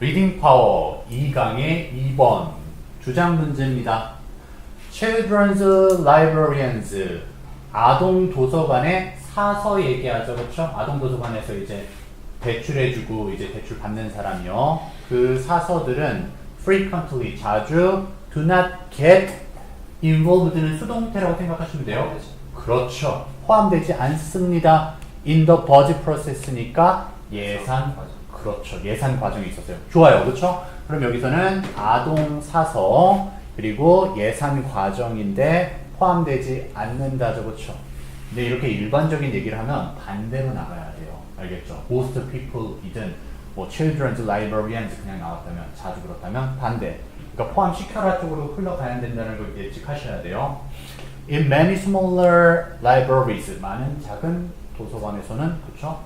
리딩 파워 2강의 2번 주장 문제입니다. Children's Librarians 아동 도서관의 사서 얘기하죠, 그렇죠? 아동 도서관에서 이제 대출해주고 이제 대출 받는 사람이요. 그 사서들은 frequently 자주 do not get involved는 수동태라고 생각하시면 돼요. 그렇죠. 포함되지 않습니다. in the budget process니까 예산 그렇죠. 예산 과정이 있었어요. 좋아요. 그렇죠? 그럼 여기서는 아동 사서 그리고 예산 과정인데 포함되지 않는다죠. 그렇죠? 근데 이렇게 일반적인 얘기를 하면 반대로 나가야 돼요. 알겠죠? most people이든 뭐 children's librarians 그냥 나왔다면 자주 그렇다면 반대. 그러니까 포함시켜라 쪽으로 흘러가야 된다는 걸 예측하셔야 돼요. In many smaller libraries 많은 작은 도서관에서는 그렇죠?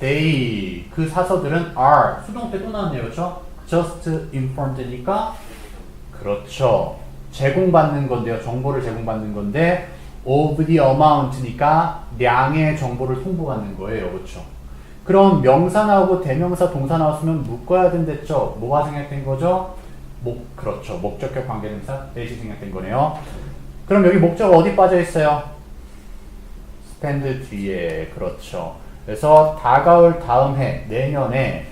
They 그 사서들은 are 수동태 또 나왔네요, 그렇죠? Just informed니까 그렇죠. 제공받는 건데요, 정보를 제공받는 건데 of the amount니까 량의 정보를 통보받는 거예요, 그렇죠? 그럼 명사 나오고 대명사 동사 나왔으면 묶어야 된댔죠. 뭐가 생략된 거죠? 목 그렇죠. 목적격 관계대명사 대시 생략된 거네요. 그럼 여기 목적 어디 빠져 있어요? 스탠드 뒤에 그렇죠. 그래서 다가올 다음 해 내년에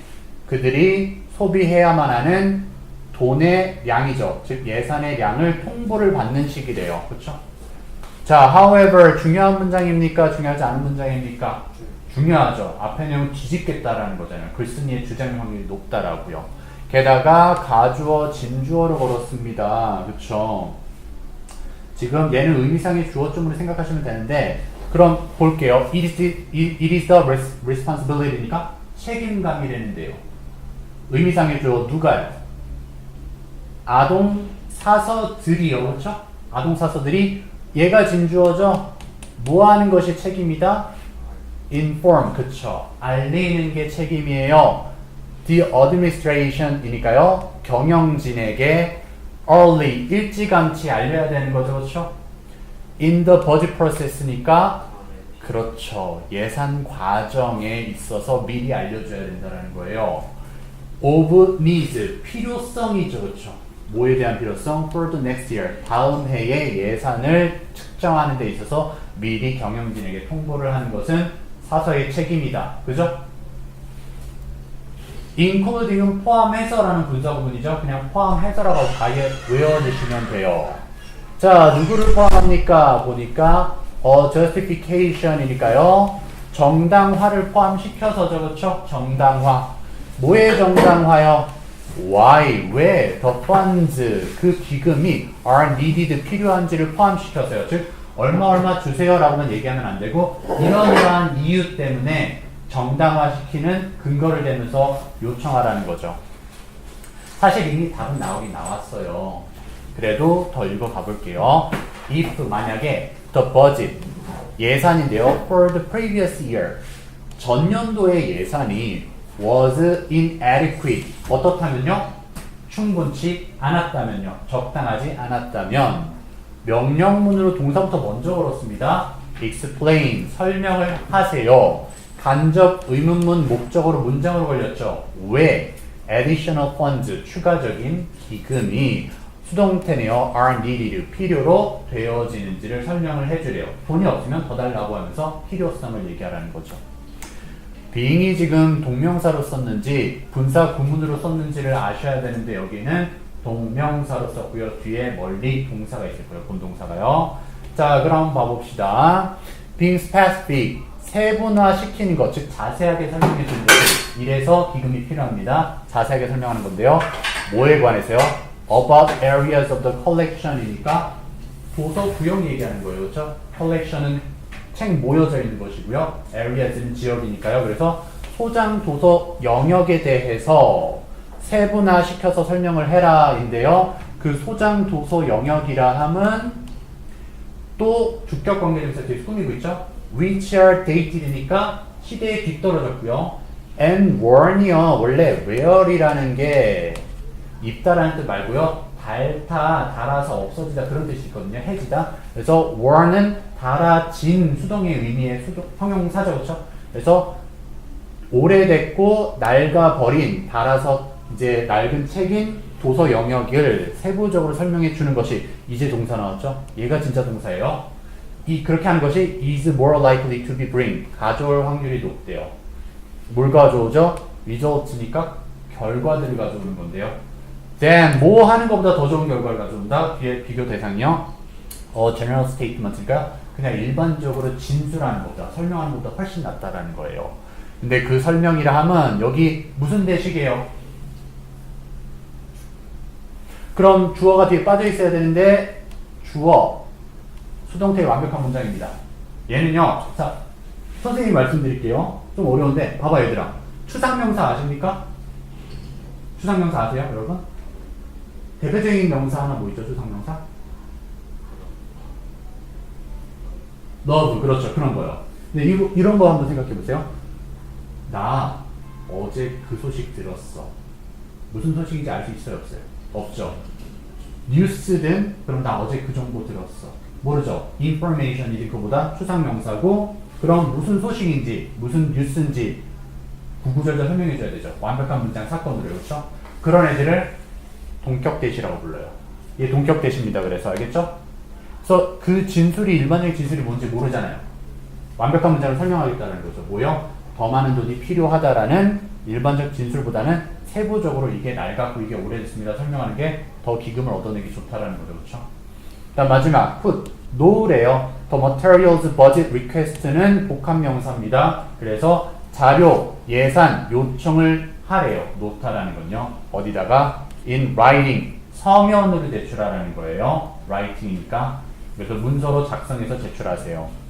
그들이 소비해야만 하는 돈의 양이죠. 즉 예산의 양을 통보를 받는 시기래요. 그렇죠? 자, however 중요한 문장입니까? 중요하지 않은 문장입니까? 중요하죠. 앞에 내용 뒤집겠다라는 거잖아요. 글쓴이의 주장 확률이 높다라고요. 게다가 가주어, 진주어로 걸었습니다. 그렇죠? 지금 얘는 의미상의 주어점으로 생각하시면 되는데 그럼 볼게요. It is it is the res- responsibility니까 책임감이라는데요. 의미상의 주어 누가요? 아동 사서들이요. 그렇죠? 아동 사서들이 얘가 진주어죠. 뭐 하는 것이 책임이다? inform 그쵸 알리는 게 책임이에요. The administration이니까요. 경영진에게 early 일찌감치 알려야 되는 거죠, 그렇죠? In the budget process니까 그렇죠. 예산 과정에 있어서 미리 알려줘야 된다는 거예요. Of needs 필요성이죠, 그렇죠? 뭐에 대한 필요성? For the next year 다음 해의 예산을 측정하는 데 있어서 미리 경영진에게 통보를 하는 것은 사서의 책임이다, 그죠? including은 포함해서라는 분사 부분이죠. 그냥 포함해서라고 아예 외워주시면 돼요. 자, 누구를 포함합니까? 보니까 어, justification이니까요. 정당화를 포함시켜서죠, 그렇죠? 정당화. 뭐의 정당화요? Why, 왜, the funds, 그 기금이 are needed, 필요한지를 포함시켜서요. 즉, 얼마 얼마 주세요라고만 얘기하면 안 되고, 이러이러한 이유 때문에 정당화시키는 근거를 대면서 요청하라는 거죠. 사실 이미 답은 나오긴 나왔어요. 그래도 더 읽어가 볼게요. If 만약에 the budget 예산인데요. For the previous year 전년도의 예산이 was inadequate 어떻다면요? 충분치 않았다면요. 적당하지 않았다면 명령문으로 동사부터 먼저 걸었습니다. explain 설명을 하세요. 간접 의문문 목적으로 문장으로 걸렸죠. 왜 additional funds 추가적인 기금이 수동태네요. are needed 필요로 되어지는지를 설명을 해주래요. 돈이 없으면 더 달라고 하면서 필요성을 얘기하라는 거죠. being이 지금 동명사로 썼는지 분사 구문으로 썼는지를 아셔야 되는데 여기는 동명사로 썼고요. 뒤에 멀리 동사가 있을 거예요. 본동사가요. 자, 그럼 봐봅시다. being specific 세분화 시키는 것, 즉 자세하게 설명해 주는 것. 이래서 기금이 필요합니다. 자세하게 설명하는 건데요. 뭐에 관해서요? About areas of the collection이니까 도서 구역 얘기하는 거예요. 그렇죠? collection은 책 모여져 있는 것이고요. areas는 지역이니까요. 그래서 소장 도서 영역에 대해서 세분화 시켜서 설명을 해라인데요. 그 소장 도서 영역이라 함은 또 주격 관계대명사 뒤에 꾸미고 있죠. which are dated니까 시대에 뒤떨어졌고요. and weren이요. 원래 where이라는 게 입다라는 뜻 말고요. 닳다, 닳아서 없어지다 그런 뜻이 있거든요. 해지다. 그래서 were는 닳아진 수동의 의미의 수동, 형용사죠. 그렇죠? 그래서 오래됐고 낡아 버린 닳아서 이제 낡은 책인 도서 영역을 세부적으로 설명해 주는 것이 이제 동사 나왔죠? 얘가 진짜 동사예요. 이 그렇게 하는 것이 is more likely to be bring 가져올 확률이 높대요. 뭘 가져오죠? results니까 결과들을 가져오는 건데요. Then 뭐 하는 것보다 더 좋은 결과를 가져온다. 뒤에 비교 대상이요. 어 general statement니까 그냥 일반적으로 진술하는 것보다 설명하는 것보다 훨씬 낫다라는 거예요. 근데 그 설명이라 하면 여기 무슨 대식이에요? 그럼 주어가 뒤에 빠져 있어야 되는데 주어 수동태의 완벽한 문장입니다. 얘는요. 자, 선생님이 말씀드릴게요. 좀 어려운데 봐봐 얘들아. 추상명사 아십니까? 추상명사 아세요, 여러분? 대표적인 명사 하나 뭐 있죠, 추상명사? love, 그렇죠. 그런 거요. 근데 이, 이런 거 한번 생각해 보세요. 나 어제 그 소식 들었어. 무슨 소식인지 알 수 있어요, 없어요? 없죠. 뉴스든 그럼 나 어제 그 정보 들었어. 모르죠. information이지 그보다 추상명사고 그럼 무슨 소식인지 무슨 뉴스인지 구구절절 설명해 줘야 되죠. 완벽한 문장 사건으로 그렇죠? 그런 애들을 동격 대시라고 불러요. 얘 동격 대시입니다. 그래서 알겠죠? 그래서 그 진술이 일반적인 진술이 뭔지 모르잖아요. 완벽한 문장을 설명하겠다는 거죠. 뭐요? 더 많은 돈이 필요하다라는 일반적 진술보다는 세부적으로 이게 낡았고 이게 오래됐습니다. 설명하는 게 더 기금을 얻어내기 좋다라는 거죠. 그렇죠? 다음 마지막 put 노래요. The materials budget request는 복합 명사입니다. 그래서 자료, 예산, 요청을 하래요. 놓다라는 건요. 어디다가 in writing 서면으로 제출하라는 거예요. writing이니까 그래서 문서로 작성해서 제출하세요.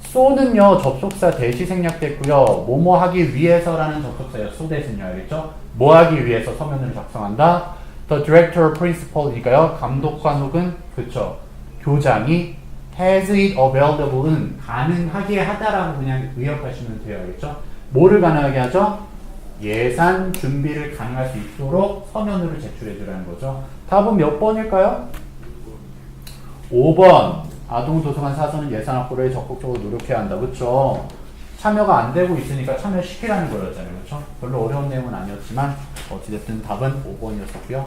소는요 접속사 대시 생략됐고요. 뭐뭐 하기 위해서라는 접속사예요. 소 대신요 알겠죠? 뭐 하기 위해서 서면으로 작성한다. The director or principal이니까요. 감독관 혹은 그쵸 교장이 has it available은 가능하게 하다라고 그냥 의역하시면 돼요. 알겠죠? 뭐를 가능하게 하죠? 예산 준비를 가능할 수 있도록 서면으로 제출해 주라는 거죠. 답은 몇 번일까요? 5번 아동 도서관 사서는 예산 확보를 적극적으로 노력해야 한다. 그렇죠? 참여가 안 되고 있으니까 참여시키라는 거였잖아요. 그렇죠? 별로 어려운 내용은 아니었지만 어찌됐든 답은 5번이었었고요.